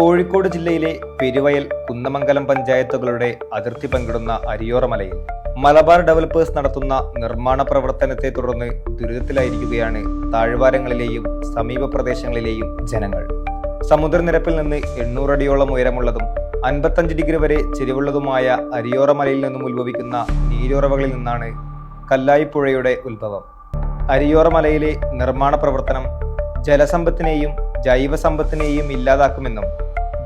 കോഴിക്കോട് ജില്ലയിലെ പെരുവയൽ കുന്നമംഗലം പഞ്ചായത്തുകളുടെ അതിർത്തി പങ്കിടുന്ന അരിയോറമലയിൽ മലബാർ ഡെവലപ്പേഴ്സ് നടത്തുന്ന നിർമ്മാണ പ്രവർത്തനത്തെ തുടർന്ന് ദുരിതത്തിലായിരിക്കുകയാണ് താഴ്വാരങ്ങളിലെയും സമീപ പ്രദേശങ്ങളിലെയും ജനങ്ങൾ. സമുദ്രനിരപ്പിൽ നിന്ന് എണ്ണൂറടിയോളം ഉയരമുള്ളതും അൻപത്തഞ്ച് ഡിഗ്രി വരെ ചെരിവുള്ളതുമായ അരിയോറമലയിൽ നിന്നും ഉത്ഭവിക്കുന്ന നീരുറവകളിൽ നിന്നാണ് കല്ലായിപ്പുഴയുടെ ഉത്ഭവം. അരിയോറമലയിലെ നിർമ്മാണ പ്രവർത്തനം ജലസമ്പത്തിനെയും ജൈവസമ്പത്തിനെയും ഇല്ലാതാക്കുമെന്നും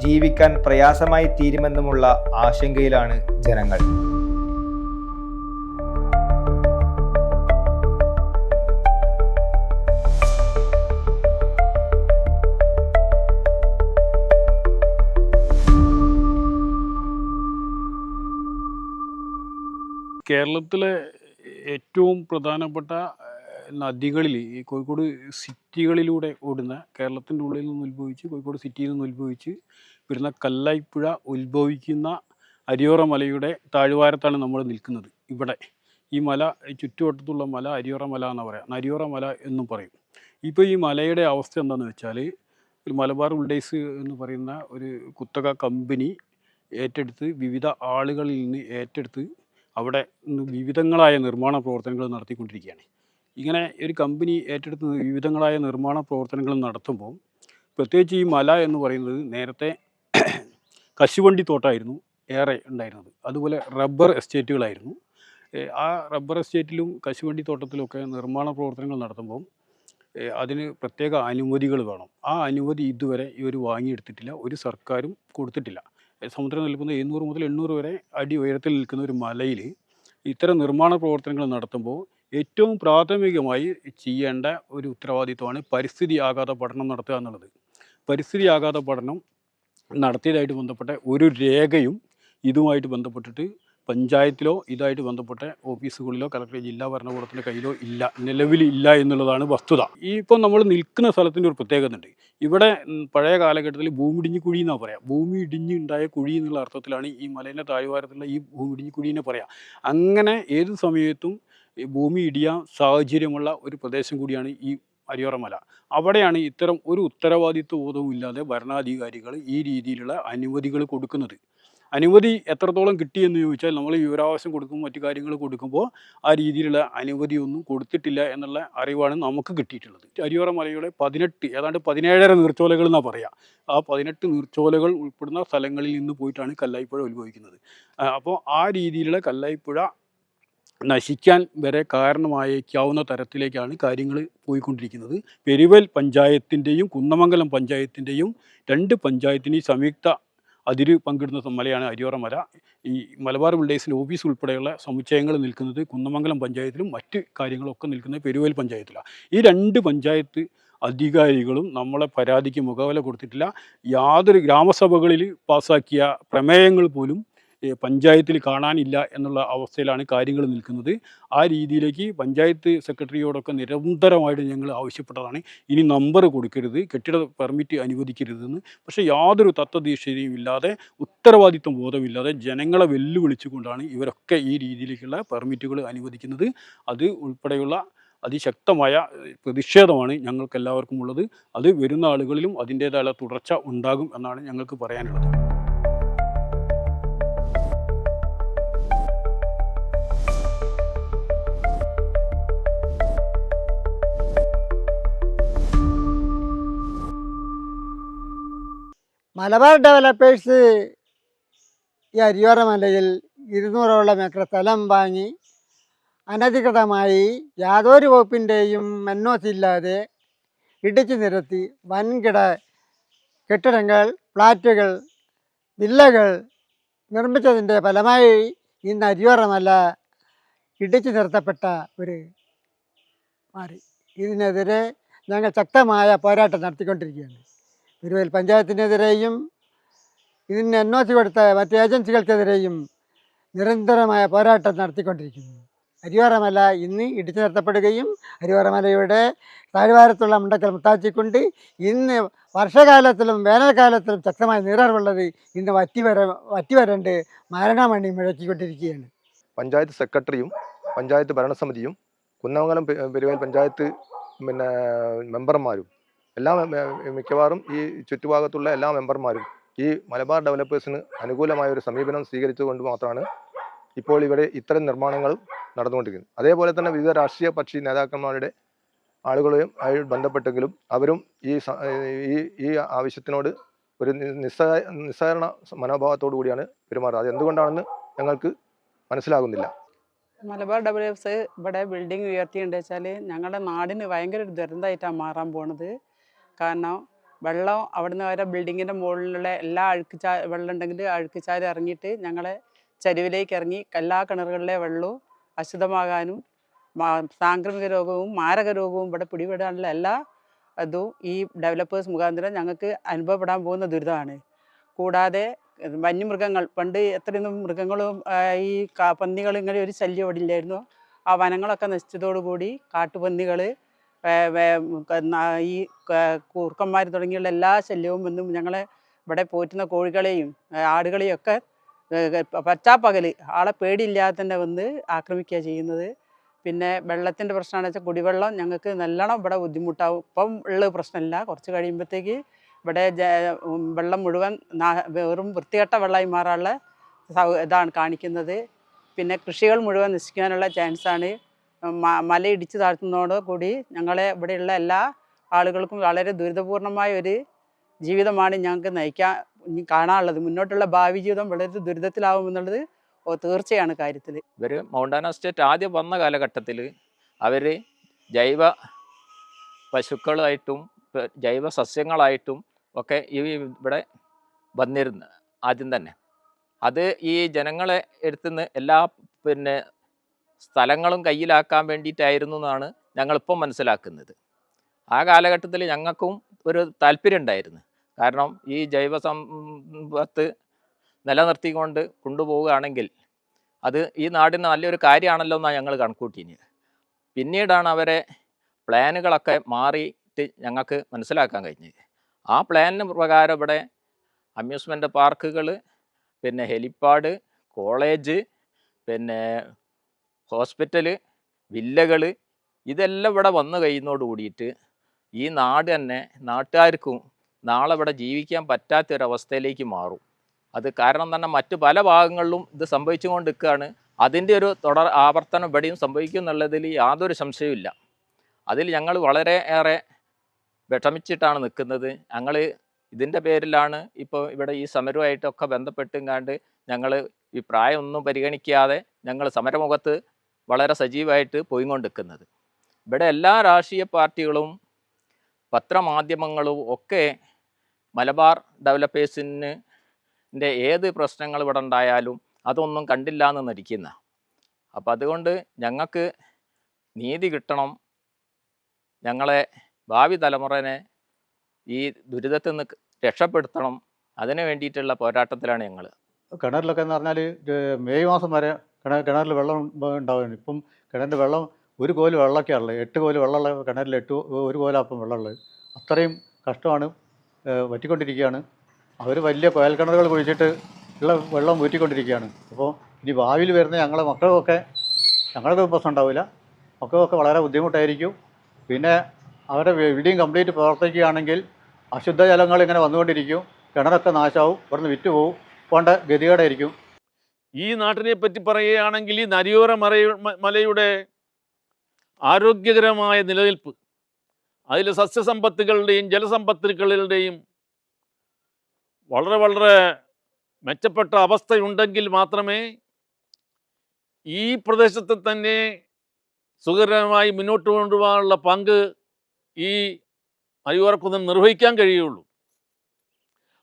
ജീവിക്കാൻ പ്രയാസമായി തീരുമെന്നുമുള്ള ആശങ്കയിലാണ് ജനങ്ങൾ. കേരളത്തിലെ ഏറ്റവും പ്രധാനപ്പെട്ട നദികളിൽ ഈ കോഴിക്കോട് സിറ്റികളിലൂടെ ഓടുന്ന കേരളത്തിന്റെ ഉള്ളിൽ നിന്ന് ഉത്ഭവിച്ച് കോഴിക്കോട് സിറ്റിയിൽ നിന്ന് ഉത്ഭവിച്ച് വരുന്ന കല്ലായിപ്പുഴ ഉത്ഭവിക്കുന്ന അരിയോറ മലയുടെ താഴ്വാരത്താണ് നമ്മൾ നിൽക്കുന്നത്. ഇവിടെ ഈ മല ചുറ്റുവട്ടത്തുള്ള മല അരിയോറ മല എന്ന് പറയാം. അരിയോറ മല എന്നും പറയും. ഇപ്പോൾ ഈ മലയുടെ അവസ്ഥ എന്താണെന്ന് വെച്ചാൽ ഒരു മലബാർ ഉൾഡേസ് എന്ന് പറയുന്ന ഒരു കുത്തക കമ്പനി ഏറ്റെടുത്ത് വിവിധ ആളുകളിൽ നിന്ന് ഏറ്റെടുത്ത് അവിടെ വിവിധങ്ങളായ നിർമ്മാണ പ്രവർത്തനങ്ങൾ നടത്തിക്കൊണ്ടിരിക്കുകയാണ്. ഇങ്ങനെ ഒരു കമ്പനി ഏറ്റെടുത്ത് വിവിധങ്ങളായ നിർമ്മാണ പ്രവർത്തനങ്ങൾ നടത്തുമ്പോൾ പ്രത്യേകിച്ച് ഈ മല എന്ന് പറയുന്നത് നേരത്തെ കശുവണ്ടി തോട്ടമായിരുന്നു ഏറെ ഉണ്ടായിരുന്നത്. അതുപോലെ റബ്ബർ എസ്റ്റേറ്റുകളായിരുന്നു ആ റബ്ബർ എസ്റ്റേറ്റിലും കശുവണ്ടി തോട്ടത്തിലുമൊക്കെ നിർമ്മാണ പ്രവർത്തനങ്ങൾ നടത്തുമ്പോൾ അതിന് പ്രത്യേക അനുമതികൾ വേണം. ആ അനുമതി ഇതുവരെ ഇവർ വാങ്ങിയെടുത്തിട്ടില്ല. ഒരു സർക്കാരും കൊടുത്തിട്ടില്ല. സമുദ്രം നിൽക്കുന്ന എഴുന്നൂറ് മുതൽ എണ്ണൂറ് വരെ അടി ഉയരത്തിൽ നിൽക്കുന്ന ഒരു മലയിൽ ഇത്തരം നിർമ്മാണ പ്രവർത്തനങ്ങൾ നടത്തുമ്പോൾ ഏറ്റവും പ്രാഥമികമായി ചെയ്യേണ്ട ഒരു ഉത്തരവാദിത്വമാണ് പരിസ്ഥിതി ആഘാത പഠനം നടത്തുക എന്നുള്ളത്. പരിസ്ഥിതി ആഘാത പഠനം നടത്തിയതായിട്ട് ബന്ധപ്പെട്ട ഒരു രേഖയും ഇതുമായിട്ട് ബന്ധപ്പെട്ടിട്ട് പഞ്ചായത്തിലോ ഇതായിട്ട് ബന്ധപ്പെട്ട ഓഫീസുകളിലോ കളക്ടർ ജില്ലാ ഭരണകൂടത്തിന്റെ കയ്യിലോ ഇല്ല നിലവിൽ ഇല്ല എന്നുള്ളതാണ് വസ്തുത. ഈ ഇപ്പോൾ നമ്മൾ നിൽക്കുന്ന സ്ഥലത്തിന്റെ ഒരു പ്രത്യേകത ഉണ്ട് ഇവിടെ പഴയ കാലഘട്ടത്തിൽ ഭൂമി ഇടിഞ്ഞു കുഴി എന്നാണ് പറയാം. ഭൂമി ഇടിഞ്ഞുണ്ടായ കുഴി എന്നുള്ള അർത്ഥത്തിലാണ് ഈ മലേന്റെ താഴ്വാരത്തുള്ള ഈ ഭൂമി ഇടിഞ്ഞു കുഴിനെ പറയാം. അങ്ങനെ ഏത് സമയത്തും ഈ ഭൂമി ഇടിയാൻ സാഹചര്യമുള്ള ഒരു പ്രദേശം കൂടിയാണ് ഈ അരിയോറ മല. അവിടെയാണ് ഇത്തരം ഒരു ഉത്തരവാദിത്വ ബോധവും ഇല്ലാതെ ഭരണാധികാരികൾ ഈ രീതിയിലുള്ള അനുമതികൾ കൊടുക്കുന്നത്. അനുമതി എത്രത്തോളം കിട്ടിയെന്ന് ചോദിച്ചാൽ നമ്മൾ വിവരാവകാശം കൊടുക്കും മറ്റു കാര്യങ്ങൾ കൊടുക്കുമ്പോൾ ആ രീതിയിലുള്ള അനുമതിയൊന്നും കൊടുത്തിട്ടില്ല എന്നുള്ള അറിവാണ് നമുക്ക് കിട്ടിയിട്ടുള്ളത്. അരിയോറ മലയുടെ പതിനെട്ട് ഏതാണ്ട് പതിനേഴര നീർച്ചോലകൾ എന്നാണ് പറയുക ആ പതിനെട്ട് നീർച്ചോലകൾ ഉൾപ്പെടുന്ന സ്ഥലങ്ങളിൽ നിന്ന് പോയിട്ടാണ് കല്ലായിപ്പുഴ ഉത്ഭവിക്കുന്നത്. അപ്പോൾ ആ രീതിയിലുള്ള കല്ലായിപ്പുഴ നശിക്കാൻ വരെ കാരണമായേക്കാവുന്ന തരത്തിലേക്കാണ് കാര്യങ്ങൾ പോയിക്കൊണ്ടിരിക്കുന്നത്. പെരുവൽ പഞ്ചായത്തിന്റെയും കുന്നമംഗലം പഞ്ചായത്തിന്റെയും രണ്ട് പഞ്ചായത്തിന്റെയും സംയുക്ത അതിര് പങ്കിടുന്ന മലയാണ് അരിയോറ മല. ഈ മലബാർ ബിൽഡേഴ്സിന്റെ ഓഫീസ് ഉൾപ്പെടെയുള്ള സമുച്ചയങ്ങൾ നിൽക്കുന്നത് കുന്നമംഗലം പഞ്ചായത്തിലും മറ്റ് കാര്യങ്ങളൊക്കെ നിൽക്കുന്നത് പെരുവേൽ പഞ്ചായത്തിലാണ് ഈ രണ്ട് പഞ്ചായത്ത് അധികാരികളും നമ്മളെ പരാതിക്ക് മുഖവില കൊടുത്തിട്ടില്ല. യാതൊരു ഗ്രാമസഭകളിൽ പാസ്സാക്കിയ പ്രമേയങ്ങൾ പോലും പഞ്ചായത്തിൽ കാണാനില്ല എന്നുള്ള അവസ്ഥയിലാണ് കാര്യങ്ങൾ നിൽക്കുന്നത്. ആ രീതിയിലേക്ക് പഞ്ചായത്ത് സെക്രട്ടറിയോടൊക്കെ നിരന്തരമായിട്ട് ഞങ്ങൾ ആവശ്യപ്പെട്ടതാണ്. ഇനി നമ്പർ കൊടുക്കരുത് കെട്ടിട പെർമിറ്റ് അനുവദിക്കരുതെന്ന്. പക്ഷേ യാതൊരു തത്വദീക്ഷയും ഇല്ലാതെ ഉത്തരവാദിത്വം ബോധമില്ലാതെ ജനങ്ങളെ വെല്ലുവിളിച്ചുകൊണ്ടാണ് ഇവരൊക്കെ ഈ രീതിയിലേക്കുള്ള പെർമിറ്റുകൾ അനുവദിക്കുന്നത്. അത് ഉൾപ്പെടെയുള്ള അതിശക്തമായ പ്രതിഷേധമാണ് ഞങ്ങൾക്ക് എല്ലാവർക്കും ഉള്ളത് അത് വരുന്ന ആളുകളിലും അതിന്റേതായ തുടർച്ച ഉണ്ടാകും എന്നാണ് ഞങ്ങൾക്ക് പറയാനുള്ളത്. മലബാർ ഡെവലപ്പേഴ്സ് ഈ അരിയോറ മലയിൽ ഇരുന്നൂറോളം ഏക്കർ സ്ഥലം വാങ്ങി അനധികൃതമായി യാതൊരു വകുപ്പിന്റെയും മെന്നോസില്ലാതെ ഇടിച്ചു നിരത്തി വൻകിട കെട്ടിടങ്ങൾ ഫ്ലാറ്റുകൾ വില്ലകൾ നിർമ്മിച്ചതിന്റെ ഫലമായി ഇന്ന് അരിയോറമല്ല മല ഇടിച്ചു നിർത്തപ്പെട്ട ഒരു മാറി. ഇതിനെതിരെ ഞങ്ങൾ ശക്തമായ പോരാട്ടം നടത്തിക്കൊണ്ടിരിക്കുകയാണ്. തിരുവല്ല പഞ്ചായത്തിനെതിരെയും ഇതിന് എൻ കൊടുത്ത മറ്റ് ഏജൻസികൾക്കെതിരെയും നിരന്തരമായ പോരാട്ടം നടത്തിക്കൊണ്ടിരിക്കുന്നു. അരിവാറമല ഇന്ന് ഇടിച്ചു നിർത്തപ്പെടുകയും അരിവാറമലയുടെ താഴ്വാരത്തുള്ള മുണ്ടക്കൽ മുത്താച്ചിക്കൊണ്ട്. ഇന്ന് വർഷകാലത്തിലും വേനൽക്കാലത്തിലും ശക്തമായ നീരാറുള്ളത് ഇന്ന് വറ്റിവര വറ്റിവരണ്ട് വറ്റി വരണ്ട് മരണമണി മുഴക്കിക്കൊണ്ടിരിക്കുകയാണ്. പഞ്ചായത്ത് സെക്രട്ടറിയും പഞ്ചായത്ത് ഭരണസമിതിയും കുന്നമംഗലം പെരുവേൽ പഞ്ചായത്ത് പിന്നെ മെമ്പർമാരും എല്ലാ മിക്കവാറും ഈ ചുറ്റുഭാഗത്തുള്ള എല്ലാ മെമ്പർമാരും ഈ മലബാർ ഡെവലപ്പേഴ്സിന് അനുകൂലമായ ഒരു സമീപനം സ്വീകരിച്ചുകൊണ്ട് മാത്രമാണ് ഇപ്പോൾ ഇവിടെ ഇത്തരം നിർമ്മാണങ്ങൾ നടന്നുകൊണ്ടിരിക്കുന്നത്. അതേപോലെ തന്നെ വിവിധ രാഷ്ട്രീയ കക്ഷി നേതാക്കന്മാരുടെ ആളുകളെയും ആയി ബന്ധപ്പെട്ടെങ്കിലും അവരും ഈ ഈ ഈ ആവശ്യത്തിനോട് ഒരു നിസ്സഹ നിസ്സഹരണ മനോഭാവത്തോടു കൂടിയാണ് പെരുമാറുന്നത്. അത് എന്തുകൊണ്ടാണെന്ന് ഞങ്ങൾക്ക് മനസ്സിലാകുന്നില്ല. മലബാർ ഡബ്ല്യൂഎഫ്സ് ഇവിടെ ബിൽഡിംഗ് ഉയർത്തിയുണ്ട് വെച്ചാൽ ഞങ്ങളുടെ നാടിന് ഭയങ്കര ഒരു ദുരന്തമായിട്ടാണ് മാറാൻ പോണത്. കാരണം വെള്ളം അവിടുന്ന് വരെ ബിൽഡിങ്ങിന്റെ മുകളിലുള്ള എല്ലാ അഴുക്കുചാ വെള്ളം ഉണ്ടെങ്കിൽ അഴുക്കുചാൽ ഇറങ്ങിയിട്ട് ഞങ്ങളെ ചരിവിലേക്ക് ഇറങ്ങി എല്ലാ കിണറുകളിലെ വെള്ളവും അശുദ്ധമാകാനും സാംക്രമിക രോഗവും മാരക രോഗവും ഇവിടെ പിടിപെടാനുള്ള എല്ലാ അതും ഈ ഡെവലപ്പേഴ്സ് മുഖാന്തരം ഞങ്ങൾക്ക് അനുഭവപ്പെടാൻ പോകുന്ന ദുരിതമാണ്. കൂടാതെ വന്യമൃഗങ്ങൾ പണ്ട് എത്രയൊന്നും മൃഗങ്ങളും ഈ പന്നികൾ ഇങ്ങനെ ഒരു ശല്യം ഇല്ലായിരുന്നു. ആ വനങ്ങളൊക്കെ നശിച്ചതോടുകൂടി കാട്ടുപന്നികൾ ഈ കൂർക്കന്മാർ തുടങ്ങിയുള്ള എല്ലാ ശല്യവും വന്നും ഞങ്ങളെ ഇവിടെ പോറ്റുന്ന കോഴികളെയും ആടുകളെയും ഒക്കെ പച്ചാപ്പകൽ ആളെ പേടിയില്ലാതെ തന്നെ വന്ന് ആക്രമിക്കുക ചെയ്യുന്നത്. പിന്നെ വെള്ളത്തിന്റെ പ്രശ്നമാണെന്ന് വെച്ചാൽ കുടിവെള്ളം ഞങ്ങൾക്ക് നല്ലോണം ഇവിടെ ബുദ്ധിമുട്ടാവും. ഇപ്പം ഉള്ള പ്രശ്നമില്ല കുറച്ച് കഴിയുമ്പോഴത്തേക്ക് ഇവിടെ വെള്ളം മുഴുവൻ വെറും വൃത്തികെട്ട വെള്ളമായി മാറാനുള്ള ഇതാണ് കാണിക്കുന്നത്. പിന്നെ കൃഷികൾ മുഴുവൻ നശിക്കാനുള്ള ചാൻസാണ്. മ മല ഇടിച്ചു താഴ്ത്തുന്നതോട് കൂടി ഞങ്ങളെ ഇവിടെയുള്ള എല്ലാ ആളുകൾക്കും വളരെ ദുരിതപൂർണമായ ഒരു ജീവിതമാണ് ഞങ്ങൾക്ക് നയിക്കാൻ കാണാനുള്ളത്. മുന്നോട്ടുള്ള ഭാവി ജീവിതം വളരെ ദുരിതത്തിലാവുമെന്നുള്ളത് തീർച്ചയാണ് കാര്യത്തിൽ ഇവർ മൗണ്ടാന സ്റ്റേറ്റ് ആദ്യം വന്ന കാലഘട്ടത്തിൽ അവർ ജൈവ പശുക്കളായിട്ടും ജൈവ സസ്യങ്ങളായിട്ടും ഒക്കെ ഈ ഇവിടെ വന്നിരുന്നു ആദ്യം തന്നെ. അത് ഈ ജനങ്ങളെ എടുത്തുനിന്ന് എല്ലാ പിന്നെ സ്ഥലങ്ങളും കയ്യിലാക്കാൻ വേണ്ടിയിട്ടായിരുന്നു എന്നാണ് ഞങ്ങളിപ്പം മനസ്സിലാക്കുന്നത്. ആ കാലഘട്ടത്തിൽ ഞങ്ങൾക്കും ഒരു താല്പര്യം ഉണ്ടായിരുന്നു കാരണം ഈ ജൈവ സമ്പത്ത് നിലനിർത്തിക്കൊണ്ട് കൊണ്ടുപോവുകയാണെങ്കിൽ അത് ഈ നാടിന് നല്ലൊരു കാര്യമാണല്ലോ എന്നാണ് ഞങ്ങൾ കണക്കൂട്ടിയത്. പിന്നീടാണ് അവരെ പ്ലാനുകളൊക്കെ മാറിയിട്ട് ഞങ്ങൾക്ക് മനസ്സിലാക്കാൻ കഴിഞ്ഞത്. ആ പ്ലാനിന് പ്രകാരം ഇവിടെ അമ്യൂസ്മെന്റ് പാർക്കുകൾ പിന്നെ ഹെലിപ്പാഡ് കോളേജ് പിന്നെ ഹോസ്പിറ്റൽ വില്ലകൾ ഇതെല്ലാം ഇവിടെ വന്നു കഴിയുന്നതോട് കൂടിയിട്ട് ഈ നാട് തന്നെ നാട്ടുകാർക്കും നാളെ ഇവിടെ ജീവിക്കാൻ പറ്റാത്തൊരവസ്ഥയിലേക്ക് മാറും. അത് കാരണം തന്നെ മറ്റു പല ഭാഗങ്ങളിലും ഇത് സംഭവിച്ചുകൊണ്ട് നിൽക്കുകയാണ് അതിന്റെ ഒരു തുടർ ആവർത്തനം ഇവിടെയും സംഭവിക്കും എന്നുള്ളതിൽ യാതൊരു സംശയവുമില്ല അതിൽ ഞങ്ങൾ വളരെ ഏറെ വിഷമിച്ചിട്ടാണ് നിൽക്കുന്നത്. ഞങ്ങൾ ഇതിന്റെ പേരിലാണ് ഇപ്പോൾ ഇവിടെ ഈ സമരവുമായിട്ടൊക്കെ ബന്ധപ്പെട്ടും കണ്ട് ഞങ്ങൾ ഈ പ്രായമൊന്നും പരിഗണിക്കാതെ ഞങ്ങൾ സമരമുഖത്ത് വളരെ സജീവമായിട്ട് പോയിക്കൊണ്ടിരിക്കുന്നത്. ഇവിടെ എല്ലാ രാഷ്ട്രീയ പാർട്ടികളും പത്രമാധ്യമങ്ങളും ഒക്കെ മലബാർ ഡെവലപ്പേഴ്സിന് ഏത് പ്രശ്നങ്ങൾ ഇവിടെ ഉണ്ടായാലും അതൊന്നും കണ്ടില്ല എന്ന് നടിക്കുന്ന. അപ്പം അതുകൊണ്ട് ഞങ്ങൾക്ക് നീതി കിട്ടണം. ഞങ്ങളെ ഭാവി തലമുറനെ ഈ ദുരിതത്തിൽ നിന്ന് രക്ഷപ്പെടുത്തണം. അതിന് വേണ്ടിയിട്ടുള്ള പോരാട്ടത്തിലാണ് ഞങ്ങൾ കിണറിലൊക്കെ എന്ന് പറഞ്ഞാൽ മെയ് മാസം വരെ കിണ കിണറിൽ വെള്ളം ഉണ്ടാവുകയാണ്. ഇപ്പം കിണറിന്റെ വെള്ളം ഒരു കോൽ വെള്ളമൊക്കെയാണുള്ളത്. എട്ട് കോൽ വെള്ളമുള്ള കിണറിൽ എട്ട് ഒരു കോല അപ്പം വെള്ളമുള്ളത്. അത്രയും കഷ്ടമാണ് വറ്റിക്കൊണ്ടിരിക്കുകയാണ്. അവർ വലിയ കോയൽക്കിണറുകൾ കിണറുകൾ കുഴിച്ചിട്ട് ഉള്ള വെള്ളം ഊറ്റിക്കൊണ്ടിരിക്കുകയാണ്. അപ്പോൾ ഇനി ഭാവിയിൽ വരുന്ന ഞങ്ങളുടെ മക്കളൊക്കെ ഞങ്ങൾക്ക് പ്രശ്നം ഉണ്ടാവില്ല. മക്കൾക്കൊക്കെ വളരെ ബുദ്ധിമുട്ടായിരിക്കും. പിന്നെ അവരുടെ വീടിയും കംപ്ലീറ്റ് പ്രവർത്തിക്കുകയാണെങ്കിൽ അശുദ്ധജലങ്ങൾ ഇങ്ങനെ വന്നുകൊണ്ടിരിക്കും. കിണറൊക്കെ നാശമാവും ഇവിടുന്ന് വിറ്റ് പോവും പോണ്ട ഗതികേടായിരിക്കും. ഈ നാട്ടിനെ പറ്റി പറയുകയാണെങ്കിൽ ഈ നരിയോര മലയുടെ ആരോഗ്യകരമായ നിലനിൽപ്പ് അതിൽ സസ്യസമ്പത്തുകളുടെയും ജലസമ്പത്തുകളുടെയും വളരെ വളരെ മെച്ചപ്പെട്ട അവസ്ഥയുണ്ടെങ്കിൽ മാത്രമേ ഈ പ്രദേശത്തെ തന്നെ സുഖകരമായി മുന്നോട്ട് കൊണ്ടുപോകാനുള്ള പങ്ക് ഈ അരിയോറക്കുന്നം നിർവഹിക്കാൻ കഴിയുള്ളൂ.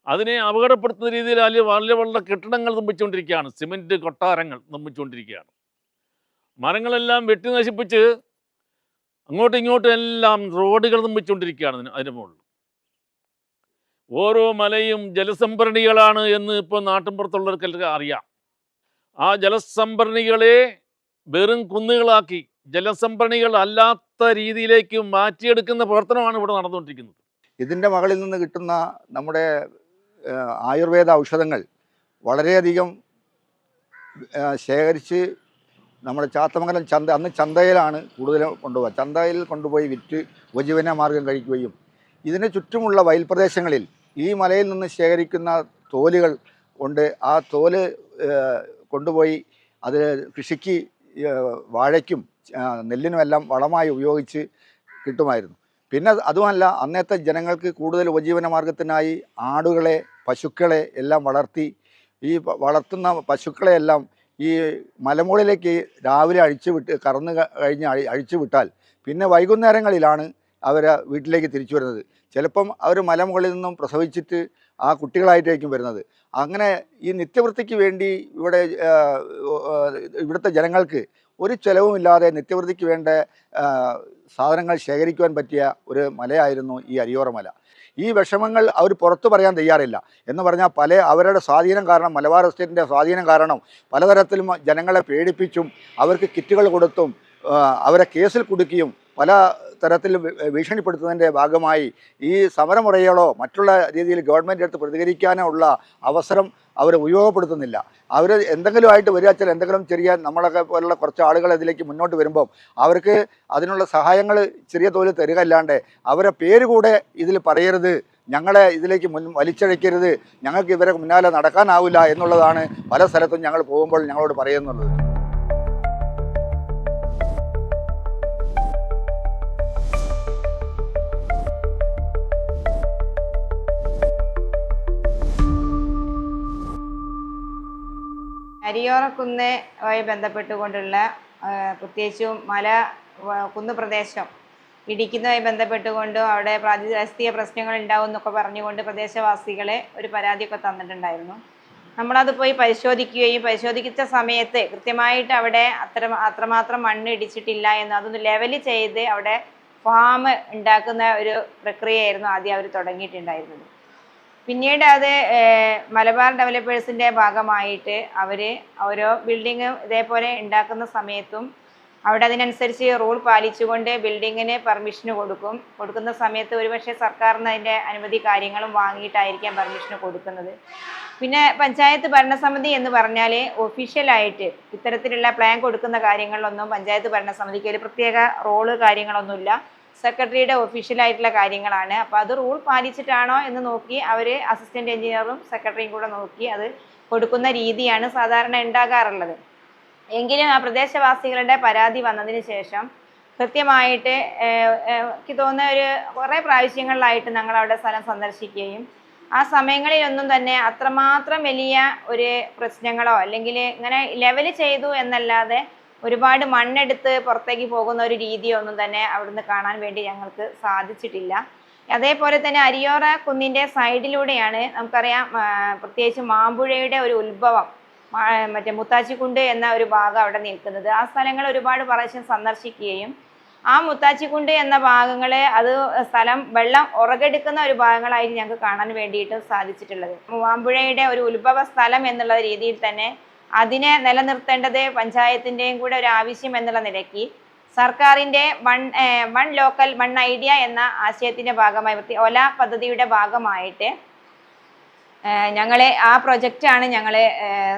അതിനെ അപകടപ്പെടുത്തുന്ന രീതിയിൽ വലിയ വളരെ വളരെ കെട്ടിടങ്ങൾ നിർമ്മിച്ചുകൊണ്ടിരിക്കുകയാണ്. സിമെന്റ് കൊട്ടാരങ്ങൾ നിർമ്മിച്ചുകൊണ്ടിരിക്കുകയാണ്. മരങ്ങളെല്ലാം വെട്ടി നശിപ്പിച്ച് അങ്ങോട്ടും ഇങ്ങോട്ടും എല്ലാം റോഡുകൾ നിർമ്മിച്ചുകൊണ്ടിരിക്കുകയാണ് അതിന് മുകളിൽ. ഓരോ മലയും ജലസംഭരണികളാണ് എന്ന് ഇപ്പോൾ നാട്ടിൻപുറത്തുള്ളവർക്കെല്ലാം അറിയാം. ആ ജലസംഭരണികളെ വെറും കുന്നുകളാക്കി ജലസംഭരണികൾ അല്ലാത്ത രീതിയിലേക്ക് മാറ്റിയെടുക്കുന്ന പ്രവർത്തനമാണ് ഇവിടെ നടന്നുകൊണ്ടിരിക്കുന്നത്. ഇതിന്റെ മകളിൽ നിന്ന് കിട്ടുന്ന നമ്മുടെ ആയുർവേദ ഔഷധങ്ങൾ വളരെയധികം ശേഖരിച്ച് നമ്മുടെ ചാത്തമംഗലം ചന്ത അന്ന് ചന്തയിലാണ് കൂടുതലും കൊണ്ടുപോകുക ചന്തയിൽ കൊണ്ടുപോയി വിറ്റ് ഉപജീവന മാർഗം കഴിക്കുകയും ഇതിന് ചുറ്റുമുള്ള വയൽ പ്രദേശങ്ങളിൽ ഈ മലയിൽ നിന്ന് ശേഖരിക്കുന്ന തോലുകൾ കൊണ്ട് ആ തോൽ കൊണ്ടുപോയി അത് കൃഷിക്ക് വാഴയ്ക്കും നെല്ലിനുമെല്ലാം വളമായി ഉപയോഗിച്ച് കിട്ടുമായിരുന്നു. പിന്നെ അത് അതുമല്ല അന്നത്തെ ജനങ്ങൾക്ക് കൂടുതൽ ഉപജീവന മാർഗത്തിനായി ആടുകളെ പശുക്കളെ എല്ലാം വളർത്തി ഈ വളർത്തുന്ന പശുക്കളെയെല്ലാം ഈ മലമുകളിലേക്ക് രാവിലെ അഴിച്ചു വിട്ട് കറന്ന് കഴിഞ്ഞ് അഴിച്ചുവിട്ടാൽ അഴിച്ചു വിട്ടാൽ പിന്നെ വൈകുന്നേരങ്ങളിലാണ് അവർ വീട്ടിലേക്ക് തിരിച്ചു വരുന്നത്. ചിലപ്പം അവർ മലമുകളിൽ നിന്നും പ്രസവിച്ചിട്ട് ആ കുട്ടികളായിട്ടായിരിക്കും വരുന്നത്. അങ്ങനെ ഈ നിത്യവൃത്തിക്ക് വേണ്ടി ഇവിടെ ഇവിടുത്തെ ജനങ്ങൾക്ക് ഒരു ചെലവുമില്ലാതെ നിത്യവൃത്തിക്ക് വേണ്ട സാധനങ്ങൾ ശേഖരിക്കുവാൻ പറ്റിയ ഒരു മലയായിരുന്നു ഈ അരിയോറ മല. ഈ വിഷമങ്ങൾ അവർ പുറത്തു പറയാൻ തയ്യാറില്ല. എന്ന് പറഞ്ഞാൽ പല അവരുടെ സ്വാധീനം കാരണം മലബാർ എസ്റ്റേറ്റിന്റെ സ്വാധീനം കാരണം പലതരത്തിലും ജനങ്ങളെ പേടിപ്പിച്ചും അവർക്ക് കിറ്റുകൾ കൊടുത്തും അവരെ കേസിൽ കുടുക്കിയും പല തരത്തിൽ ഭീഷണിപ്പെടുത്തുന്നതിന്റെ ഭാഗമായി ഈ സമരമുറകളോ മറ്റുള്ള രീതിയിൽ ഗവൺമെന്റ് അടുത്ത് പ്രതികരിക്കാനോ ഉള്ള അവസരം അവർ ഉപയോഗപ്പെടുത്തുന്നില്ല. അവർ എന്തെങ്കിലും ആയിട്ട് വരിക ചില എന്തെങ്കിലും ചെറിയ നമ്മളൊക്കെ പോലുള്ള കുറച്ച് ആളുകൾ ഇതിലേക്ക് മുന്നോട്ട് വരുമ്പം അവർക്ക് അതിനുള്ള സഹായങ്ങൾ ചെറിയ തോതിൽ തരിക അല്ലാണ്ട് അവരെ പേര് കൂടെ ഇതിൽ പറയരുത് ഞങ്ങളെ ഇതിലേക്ക് മുൻ വലിച്ചഴക്കരുത് ഞങ്ങൾക്ക് ഇവരെ മുന്നാലെ നടക്കാനാവില്ല എന്നുള്ളതാണ് പല സ്ഥലത്തും ഞങ്ങൾ പോകുമ്പോൾ ഞങ്ങളോട് പറയുന്നുള്ളത്. അരിയോറക്കുന്നുമായി ബന്ധപ്പെട്ടുകൊണ്ടുള്ള പ്രത്യേകിച്ചും മല കുന്ന് പ്രദേശം ഇടിക്കുന്നതുമായി ബന്ധപ്പെട്ടുകൊണ്ടും അവിടെ പ്രാദേശിക പ്രശ്നങ്ങൾ ഉണ്ടാവും എന്നൊക്കെ പറഞ്ഞുകൊണ്ട് പ്രദേശവാസികളെ ഒരു പരാതിയൊക്കെ തന്നിട്ടുണ്ടായിരുന്നു. നമ്മളത് പോയി പരിശോധിക്കുകയും പരിശോധിച്ച സമയത്ത് കൃത്യമായിട്ട് അവിടെ അത്ര അത്രമാത്രം മണ്ണ് ഇടിച്ചിട്ടില്ല എന്ന് അതൊന്ന് ലെവൽ ചെയ്ത് അവിടെ ഫാം ഉണ്ടാക്കുന്ന ഒരു പ്രക്രിയയായിരുന്നു ആദ്യം അവർ തുടങ്ങിയിട്ടുണ്ടായിരുന്നത്. പിന്നീട് അത് മലബാർ ഡെവലപ്പേഴ്സിന്റെ ഭാഗമായിട്ട് അവർ ഓരോ ബിൽഡിങ് ഇതേപോലെ ഉണ്ടാക്കുന്ന സമയത്തും അവിടെ അതിനനുസരിച്ച് റൂൾ പാലിച്ചുകൊണ്ട് ബിൽഡിങ്ങിന് പെർമിഷന് കൊടുക്കും. കൊടുക്കുന്ന സമയത്ത് ഒരുപക്ഷെ സർക്കാരിന് അതിന്റെ അനുമതി കാര്യങ്ങളും വാങ്ങിയിട്ടായിരിക്കാം പെർമിഷന് കൊടുക്കുന്നത്. പിന്നെ പഞ്ചായത്ത് ഭരണസമിതി എന്ന് പറഞ്ഞാൽ ഒഫീഷ്യലായിട്ട് ഇത്തരത്തിലുള്ള പ്ലാൻ കൊടുക്കുന്ന കാര്യങ്ങളിലൊന്നും പഞ്ചായത്ത് ഭരണസമിതിക്ക് ഒരു പ്രത്യേക റോൾ കാര്യങ്ങളൊന്നുമില്ല. സെക്രട്ടറിയുടെ ഒഫീഷ്യലായിട്ടുള്ള കാര്യങ്ങളാണ്. അപ്പോൾ അത് റൂൾ പാലിച്ചിട്ടാണോ എന്ന് നോക്കി അവർ അസിസ്റ്റന്റ് എഞ്ചിനീയറും സെക്രട്ടറിയും കൂടെ നോക്കി അത് കൊടുക്കുന്ന രീതിയാണ് സാധാരണ ഉണ്ടാകാറുള്ളത്. എങ്കിലും ആ പ്രദേശവാസികളുടെ പരാതി വന്നതിന് ശേഷം കൃത്യമായിട്ട് എനിക്ക് തോന്നുന്ന ഒരു കുറേ പ്രാവശ്യങ്ങളിലായിട്ട് ഞങ്ങൾ അവിടെ സ്ഥലം സന്ദർശിക്കുകയും ആ സമയങ്ങളിലൊന്നും തന്നെ അത്രമാത്രം വലിയ ഒരു പ്രശ്നങ്ങളോ അല്ലെങ്കിൽ ഇങ്ങനെ ലെവൽ ചെയ്തു എന്നല്ലാതെ ഒരുപാട് മണ്ണെടുത്ത് പുറത്തേക്ക് പോകുന്ന ഒരു രീതിയൊന്നും തന്നെ അവിടുന്ന് കാണാൻ വേണ്ടി ഞങ്ങൾക്ക് സാധിച്ചിട്ടില്ല. അതേപോലെ തന്നെ അരിയോറ കുന്നിന്റെ സൈഡിലൂടെയാണ് നമുക്കറിയാം പ്രത്യേകിച്ച് മാമ്പുഴയുടെ ഒരു ഉത്ഭവം. മറ്റേ മുത്താച്ചിക്കുണ്ട് എന്ന ഒരു ഭാഗം അവിടെ നിൽക്കുന്നത്. ആ സ്ഥലങ്ങൾ ഒരുപാട് പ്രാവശ്യം സന്ദർശിക്കുകയും ആ മുത്താച്ചിക്കുണ്ട് എന്ന ഭാഗങ്ങളെ അത് സ്ഥലം വെള്ളം ഉറകെടുക്കുന്ന ഒരു ഭാഗങ്ങളായിട്ട് ഞങ്ങൾക്ക് കാണാൻ വേണ്ടിയിട്ട് സാധിച്ചിട്ടുള്ളത്. മാമ്പുഴയുടെ ഒരു ഉത്ഭവ സ്ഥലം എന്നുള്ള രീതിയിൽ തന്നെ അതിനെ നിലനിർത്തേണ്ടത് പഞ്ചായത്തിന്റെയും കൂടെ ഒരു ആവശ്യം എന്നുള്ള നിലയ്ക്ക് സർക്കാരിന്റെ one one local one idea എന്ന ആശയത്തിന്റെ ഭാഗമായി ഒല പദ്ധതിയുടെ ഭാഗമായിട്ട് ഞങ്ങളെ ആ പ്രൊജക്റ്റാണ് ഞങ്ങൾ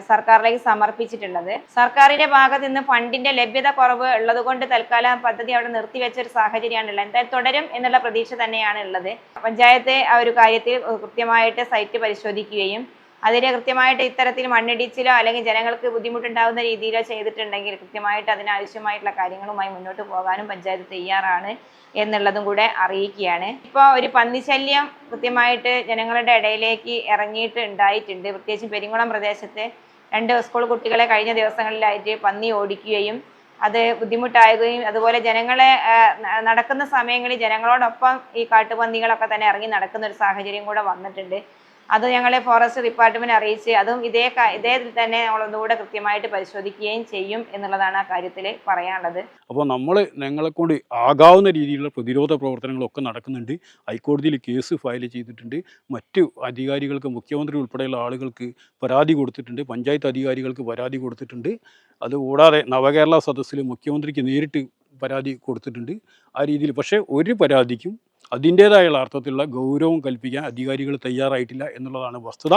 സർക്കാരിലേക്ക് സമർപ്പിച്ചിട്ടുള്ളത്. സർക്കാരിന്റെ ഭാഗത്ത് നിന്ന് ഫണ്ടിന്റെ ലഭ്യത കുറവ് ഉള്ളതുകൊണ്ട് തൽക്കാലം പദ്ധതി അവിടെ നിർത്തിവെച്ച ഒരു സാഹചര്യമാണ് ഉള്ളത്. എന്തായാലും തുടരും എന്നുള്ള പ്രതീക്ഷ തന്നെയാണ് ഉള്ളത്. പഞ്ചായത്ത് ആ ഒരു കാര്യത്തിൽ കൃത്യമായിട്ട് സൈറ്റ് പരിശോധിക്കുകയും അതിന് കൃത്യമായിട്ട് ഇത്തരത്തിൽ മണ്ണിടിച്ചിലോ അല്ലെങ്കിൽ ജനങ്ങൾക്ക് ബുദ്ധിമുട്ടുണ്ടാകുന്ന രീതിയിലോ ചെയ്തിട്ടുണ്ടെങ്കിൽ കൃത്യമായിട്ട് അതിനാവശ്യമായിട്ടുള്ള കാര്യങ്ങളുമായി മുന്നോട്ട് പോകാനും പഞ്ചായത്ത് തയ്യാറാണ് എന്നുള്ളതും കൂടെ അറിയിക്കുകയാണ്. ഇപ്പോൾ ഒരു പന്നിശല്യം കൃത്യമായിട്ട് ജനങ്ങളുടെ ഇടയിലേക്ക് ഇറങ്ങിയിട്ട് ഉണ്ടായിട്ടുണ്ട് പ്രത്യേകിച്ച് പെരിങ്ങുളം പ്രദേശത്ത് രണ്ട് സ്കൂൾ കുട്ടികളെ കഴിഞ്ഞ ദിവസങ്ങളിലായിട്ട് പന്നി ഓടിക്കുകയും അത് ബുദ്ധിമുട്ടാകുകയും അതുപോലെ ജനങ്ങളെ നടക്കുന്ന സമയങ്ങളിൽ ജനങ്ങളോടൊപ്പം ഈ കാട്ടുപന്നികളൊക്കെ തന്നെ ഇറങ്ങി നടക്കുന്ന ഒരു സാഹചര്യം കൂടെ വന്നിട്ടുണ്ട്. അത് ഞങ്ങളെ ഫോറസ്റ്റ് ഡിപ്പാർട്ട്മെന്റ് അറിയിച്ച് അതും ഇതേ ഇതേ തന്നെ ഒന്നുകൂടെ കൃത്യമായിട്ട് പരിശോധിക്കുകയും ചെയ്യും എന്നുള്ളതാണ് ആ കാര്യത്തിൽ പറയാനുള്ളത്. അപ്പോൾ നമ്മൾ ഞങ്ങളെ കൊണ്ട് ആകാവുന്ന രീതിയിലുള്ള പ്രതിരോധ പ്രവർത്തനങ്ങളൊക്കെ നടക്കുന്നുണ്ട്. ഹൈക്കോടതിയിൽ കേസ് ഫയൽ ചെയ്തിട്ടുണ്ട്. മറ്റ് അധികാരികൾക്ക് മുഖ്യമന്ത്രി ഉൾപ്പെടെയുള്ള ആളുകൾക്ക് പരാതി കൊടുത്തിട്ടുണ്ട്. പഞ്ചായത്ത് അധികാരികൾക്ക് പരാതി കൊടുത്തിട്ടുണ്ട്. അതുകൂടാതെ നവകേരള സദസ്സിൽ മുഖ്യമന്ത്രിക്ക് നേരിട്ട് പരാതി കൊടുത്തിട്ടുണ്ട്. ആ രീതിയിൽ പക്ഷേ ഒരു പരാതിക്കും അതിന്റേതായുള്ള അർത്ഥത്തിലുള്ള ഗൗരവം കൽപ്പിക്കാൻ അധികാരികൾ തയ്യാറായിട്ടില്ല എന്നുള്ളതാണ് വസ്തുത.